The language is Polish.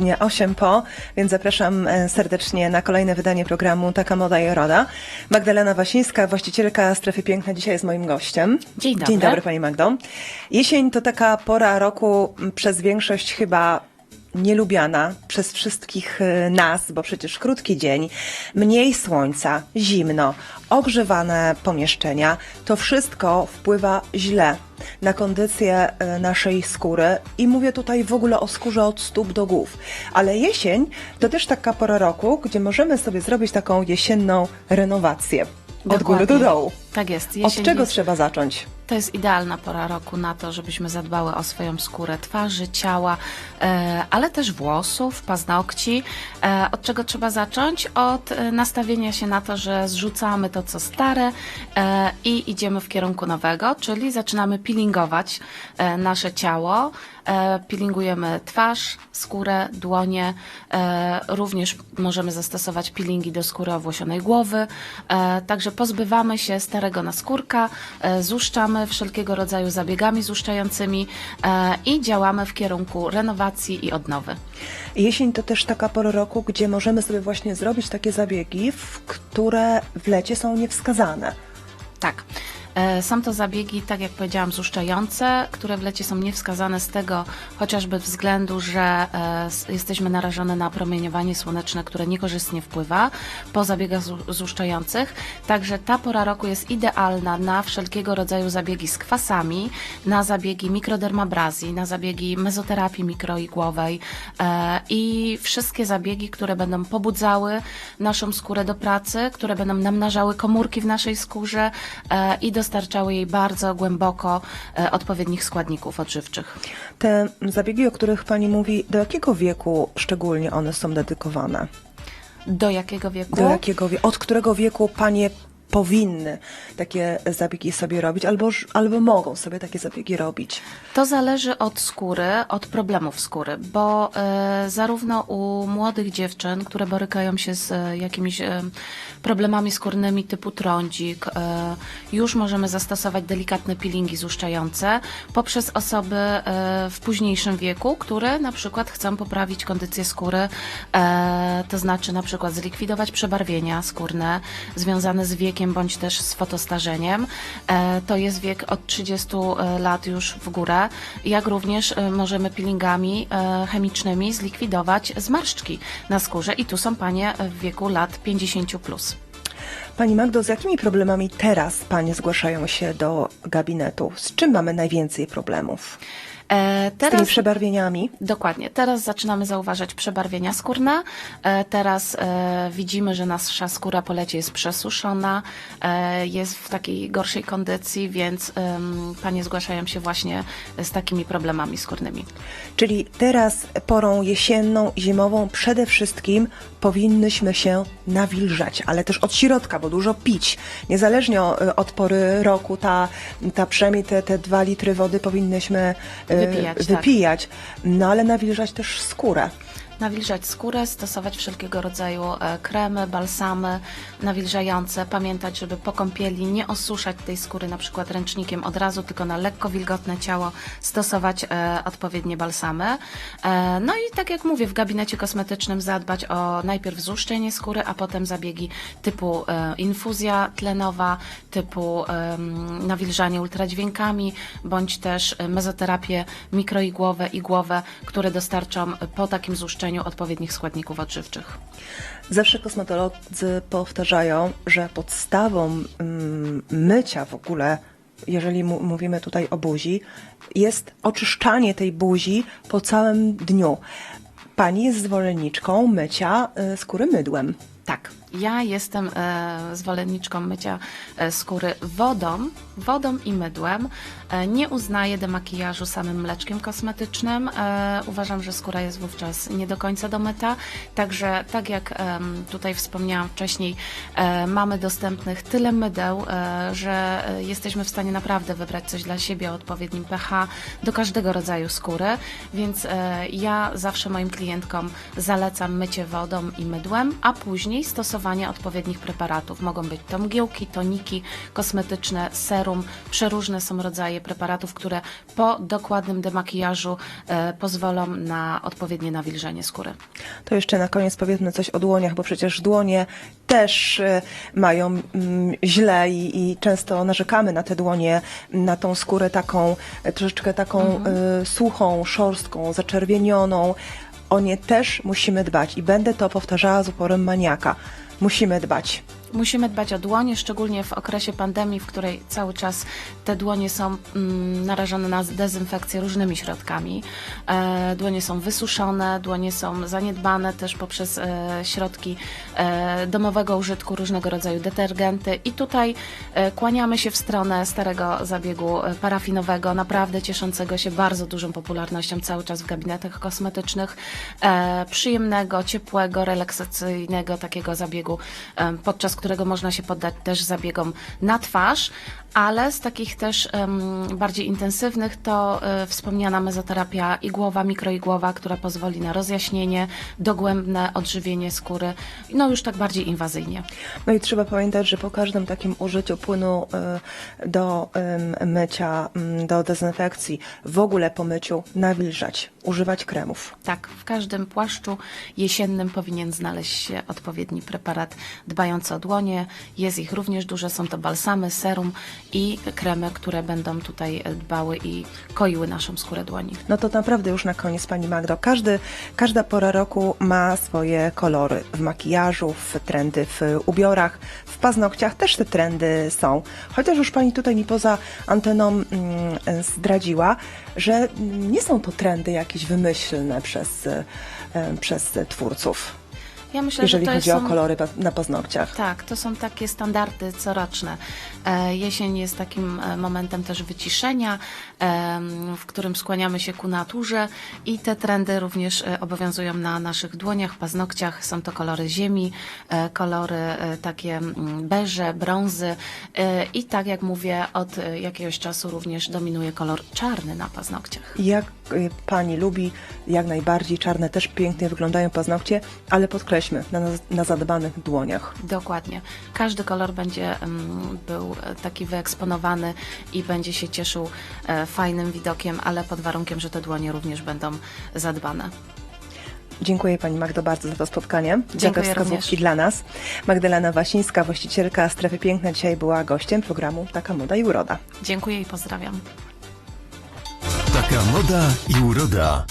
Dnia 8 po, więc zapraszam e, serdecznie na kolejne wydanie programu Taka Moda i Roda. Magdalena Wasińska, właścicielka Strefy Piękna, dzisiaj jest moim gościem. Dzień dobry. Dzień dobry Pani Magdo. Jesień to taka pora roku przez większość chyba nielubiana przez wszystkich e, nas, bo przecież krótki dzień, mniej słońca, zimno, ogrzewane pomieszczenia, to wszystko wpływa źle na kondycję e, naszej skóry i mówię tutaj w ogóle o skórze od stóp do głów. Ale jesień to też taka pora roku, gdzie możemy sobie zrobić taką jesienną renowację. Od góry do Dokładnie. dołu. Tak jest. Od czego jest, trzeba zacząć? To jest idealna pora roku na to, żebyśmy zadbały o swoją skórę twarzy, ciała, e, ale też włosów, paznokci. E, od czego trzeba zacząć? Od e, nastawienia się na to, że zrzucamy to, co stare i idziemy w kierunku nowego, czyli zaczynamy peelingować nasze ciało. Peelingujemy twarz, skórę, dłonie. Również możemy zastosować peelingi do skóry owłosionej głowy. Także pozbywamy się starego naskórka, e, złuszczamy wszelkiego rodzaju zabiegami złuszczającymi e, i działamy w kierunku renowacji i odnowy. Jesień to też taka pora roku, gdzie możemy sobie właśnie zrobić takie zabiegi, w które w lecie są niewskazane. Tak. E, Są to zabiegi, tak jak powiedziałam, złuszczające, które w lecie są niewskazane z tego chociażby względu, że e, jesteśmy narażone na promieniowanie słoneczne, które niekorzystnie wpływa po zabiegach zu- złuszczających. Także ta pora roku jest idealna na wszelkiego rodzaju zabiegi z kwasami, na zabiegi mikrodermabrazji, na zabiegi mezoterapii mikroigłowej e, i wszystkie zabiegi, które będą pobudzały naszą skórę do pracy, które będą namnażały komórki w naszej skórze i dostarczały jej bardzo głęboko e, odpowiednich składników odżywczych. Te zabiegi, o których Pani mówi, do jakiego wieku szczególnie one są dedykowane? Do jakiego wieku? Do jakiego od którego wieku Panie powinny takie zabiegi sobie robić, albo, albo mogą sobie takie zabiegi robić? To zależy od skóry, od problemów skóry, bo e, zarówno u młodych dziewczyn, które borykają się z e, jakimiś e, problemami skórnymi typu trądzik, e, już możemy zastosować delikatne peelingi złuszczające, poprzez osoby e, w późniejszym wieku, które na przykład chcą poprawić kondycję skóry, e, to znaczy na przykład zlikwidować przebarwienia skórne związane z wiekiem bądź też z fotostarzeniem. E, To jest wiek od 30 lat już w górę, jak również e, możemy peelingami e, chemicznymi zlikwidować zmarszczki na skórze i tu są panie w wieku lat 50+. Plus. Pani Magdo, z jakimi problemami teraz Panie zgłaszają się do gabinetu? Z czym mamy najwięcej problemów? E, Z tymi przebarwieniami? Dokładnie. Teraz zaczynamy zauważać przebarwienia skórne. E, teraz e, widzimy, że nasza skóra po lecie jest przesuszona, e, jest w takiej gorszej kondycji, więc panie zgłaszają się właśnie z takimi problemami skórnymi. Czyli teraz porą jesienną, zimową przede wszystkim powinnyśmy się nawilżać, ale też od środka, bo dużo pić. Niezależnie o- od pory roku, ta, ta przynajmniej te, te dwa litry wody powinnyśmy e, Wypijać, tak. No ale nawilżać też skórę. Nawilżać skórę, stosować wszelkiego rodzaju e, kremy, balsamy nawilżające. Pamiętać, żeby po kąpieli nie osuszać tej skóry na przykład ręcznikiem od razu, tylko na lekko wilgotne ciało stosować e, odpowiednie balsamy. E, no i tak jak mówię, w gabinecie kosmetycznym zadbać o najpierw złuszczenie skóry, a potem zabiegi typu infuzja tlenowa, typu nawilżanie ultradźwiękami, bądź też mezoterapię mikroigłowe, igłowe, które dostarczą po takim złuszczeniu odpowiednich składników odżywczych. Zawsze kosmetolodzy powtarzają, że podstawą mm, mycia w ogóle, jeżeli mówimy tutaj o buzi, jest oczyszczanie tej buzi po całym dniu. Pani jest zwolenniczką mycia y, skóry mydłem. Tak, ja jestem e, zwolenniczką mycia e, skóry wodą, wodą i mydłem. E, nie uznaję demakijażu samym mleczkiem kosmetycznym. Uważam, że skóra jest wówczas nie do końca domyta. Także, tak jak tutaj wspomniałam wcześniej, mamy dostępnych tyle mydeł, że jesteśmy w stanie naprawdę wybrać coś dla siebie o odpowiednim pH do każdego rodzaju skóry. Więc ja zawsze moim klientkom zalecam mycie wodą i mydłem, a później stosowanie stosowanie odpowiednich preparatów. Mogą być to mgiełki, toniki kosmetyczne, serum. Przeróżne są rodzaje preparatów, które po dokładnym demakijażu e, pozwolą na odpowiednie nawilżenie skóry. To jeszcze na koniec powiedzmy coś o dłoniach, bo przecież dłonie też e, mają mm, źle i, i często narzekamy na te dłonie, na tą skórę taką, e, troszeczkę taką e, suchą, szorstką, zaczerwienioną. O nie też musimy dbać i będę to powtarzała z uporem maniaka. Musimy dbać. Musimy dbać o dłonie, szczególnie w okresie pandemii, w której cały czas te dłonie są mm, narażone na dezynfekcję różnymi środkami. E, dłonie są wysuszone, dłonie są zaniedbane też poprzez e, środki e, domowego użytku, różnego rodzaju detergenty. I tutaj e, kłaniamy się w stronę starego zabiegu e, parafinowego, naprawdę cieszącego się bardzo dużą popularnością cały czas w gabinetach kosmetycznych. E, przyjemnego, ciepłego, relaksacyjnego takiego zabiegu, e, podczas można się poddać też zabiegom na twarz, ale z takich też em, bardziej intensywnych to e, wspomniana mezoterapia igłowa, mikroigłowa, która pozwoli na rozjaśnienie, dogłębne odżywienie skóry, no już tak bardziej inwazyjnie. No i trzeba pamiętać, że po każdym takim użyciu płynu y, do ym, mycia, ym, do dezynfekcji, w ogóle po myciu nawilżać, używać kremów. Tak, w każdym płaszczu jesiennym powinien znaleźć się odpowiedni preparat dbający o Jest ich również dużo, są to balsamy, serum i kremy, które będą tutaj e, dbały i koiły naszą skórę dłoni. No to naprawdę już na koniec, Pani Magdo. Każdy, każda pora roku ma swoje kolory. W makijażu, w trendy w ubiorach, w paznokciach też te trendy są. Chociaż już Pani tutaj mi poza anteną mm, zdradziła, że nie są to trendy jakieś wymyślne przez, y, przez twórców, Ja myślę, jeżeli chodzi są... o kolory na paznokciach. Tak, to są takie standardy coroczne. E, Jesień jest takim e, momentem też wyciszenia, em, w którym skłaniamy się ku naturze i te trendy również e, obowiązują na naszych dłoniach, paznokciach. Są to kolory ziemi, e, kolory e, takie mm, beże, brązy e, i tak jak mówię, od e, jakiegoś czasu również dominuje kolor czarny na paznokciach. Jak pani lubi, jak najbardziej czarne też pięknie wyglądają paznokcie, ale podkreślmy, na, na zadbanych dłoniach. Dokładnie. Każdy kolor będzie mm, był e, taki wyeksponowany i będzie się cieszył e, fajnym widokiem, ale pod warunkiem, że te dłonie również będą zadbane. Dziękuję Pani Magdo bardzo za to spotkanie, za Dziękuję wskazówki również. dla nas. Magdalena Wasińska, właścicielka Strefy Piękna, dzisiaj była gościem programu Taka Moda i Uroda. Dziękuję i pozdrawiam. Taka moda i uroda.